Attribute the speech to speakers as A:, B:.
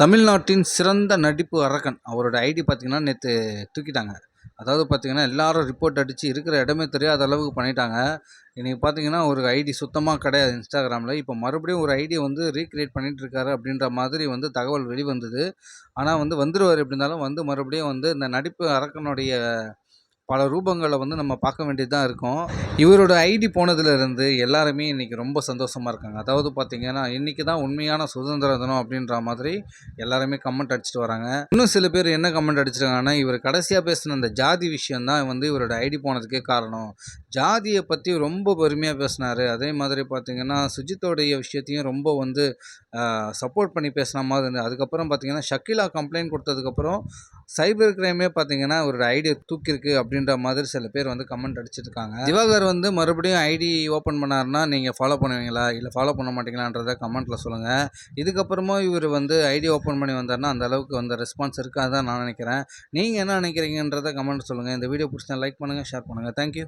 A: தமிழ்நாட்டின் சிறந்த நடிப்பு அரக்கன். அவரோட ஐடி பார்த்திங்கன்னா நேற்று தூக்கிட்டாங்க. அதாவது பார்த்திங்கன்னா எல்லாரும் ரிப்போர்ட் அடித்து இருக்கிற இடமே தெரியாத அளவுக்கு பண்ணிட்டாங்க. இன்றைக்கி பார்த்தீங்கன்னா ஒரு ஐடி சுத்தமாக கிடையாது இன்ஸ்டாகிராமில். இப்போ மறுபடியும் ஒரு ஐடியை வந்து ரீக்ரியேட் பண்ணிகிட்டு இருக்காரு அப்படின்ற மாதிரி வந்து தகவல் வெளிவந்தது. ஆனால் வந்து வந்துடுவார் எப்படி இருந்தாலும் வந்து மறுபடியும் வந்து இந்த நடிப்பு அரக்கனுடைய பல ரூபங்களை வந்து நம்ம பார்க்க வேண்டியதாக இருக்கும். இவரோட ஐடி போனதுலேருந்து எல்லாருமே இன்றைக்கி ரொம்ப சந்தோஷமாக இருக்காங்க. அதாவது பார்த்தீங்கன்னா இன்றைக்கி தான் உண்மையான சுதந்திர தினம் அப்படின்ற மாதிரி எல்லாருமே கமெண்ட் அடிச்சுட்டு வராங்க. இன்னும் சில பேர் என்ன கமெண்ட் அடிச்சிருக்காங்கன்னா இவர் கடைசியாக பேசின அந்த ஜாதி விஷயம் தான் வந்து இவரோட ஐடி போனதுக்கே காரணம். ஜாதியை பற்றி ரொம்ப பெருமையாக பேசினார். அதே மாதிரி பார்த்திங்கன்னா சுஜித்தோடைய விஷயத்தையும் ரொம்ப வந்து சப்போர்ட் பண்ணி பேசின மாதிரி இருந்தது. அதுக்கப்புறம் பார்த்திங்கன்னா ஷக்கிலா கம்ப்ளைண்ட் கொடுத்ததுக்கப்புறம் சைபர் கிரைமே பார்த்தீங்கன்னா ஒரு ஐடியை தூக்கிருக்கு அப்படின்ற மாதிரி சில பேர் வந்து கமெண்ட் அடிச்சிருக்காங்க. திவாகர் வந்து மறுபடியும் ஐடி ஓப்பன் பண்ணாருன்னா நீங்கள் ஃபாலோ பண்ணுவீங்களா? இல்லை ஃபாலோ பண்ண மாட்டீங்களான்றத கமெண்ட்டில் சொல்லுங்கள் இதுக்கப்புறமா இவர் வந்து ஐடி ஓப்பன் பண்ணி வந்தாருன்னா அந்த அளவுக்கு வந்து ரெஸ்பான்ஸ் இருக்காது தான் நான் நினைக்கிறேன். நீங்கள் என்ன நினைக்கிறீங்கன்றத கமெண்ட் சொல்லுங்கள் இந்த வீடியோ பிடிச்சா லைக் பண்ணுங்கள் ஷேர் பண்ணுங்கள் தேங்க்யூ